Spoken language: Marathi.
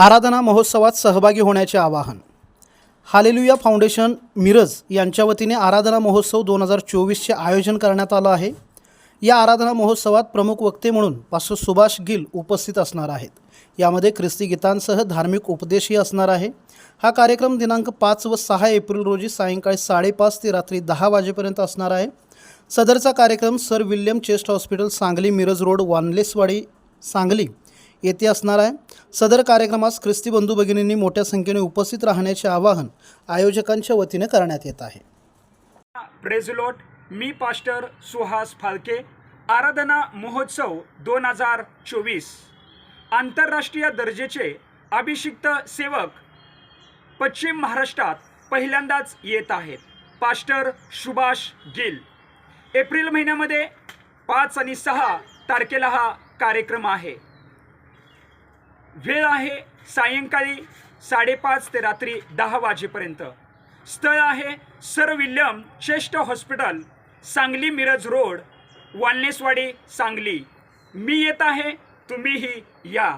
आराधना महोत्सवात सहभागी होण्याचे आवाहन. हालेलुया फाउंडेशन मिरज यांच्या वतीने आराधना महोत्सव दोन हजार चोवीसचे आयोजन करण्यात आलं आहे. या आराधना महोत्सवात प्रमुख वक्ते म्हणून पास्टर सुभाष गिल उपस्थित असणार आहेत. यामध्ये ख्रिस्ती गीतांसह धार्मिक उपदेशही असणार आहे. हा कार्यक्रम दिनांक पाच व सहा एप्रिल रोजी सायंकाळी साडेपाच ते रात्री दहा वाजेपर्यंत असणार आहे. सदरचा कार्यक्रम sir William chest hospital Sangli Miraj road Wanlesswadi Sangli. येथे असणार आहे. सदर कार्यक्रमास ख्रिस्ती बंधू भगिनींनी मोठ्या संख्येने उपस्थित राहण्याचे आवाहन आयोजकांच्या वतीने करण्यात येत आहे. ब्रेझलोट मी पास्टर सुहास फालके आराधना महोत्सव दोन हजार चोवीस. आंतरराष्ट्रीय दर्जेचे अभिषिक्त सेवक पश्चिम महाराष्ट्रात पहिल्यांदाच येत आहेत. Pastor Subhash gill. एप्रिल महिन्यामध्ये पाच आणि सहा तारखेला हा कार्यक्रम आहे. वेळ आहे सायंकाळी साडेपाच ते रात्री दहा वाजेपर्यंत. स्थळ आहे sir William chest hospital Sangli Miraj road Wanlesswadi Sangli. मी येत आहे तुम्हीही या.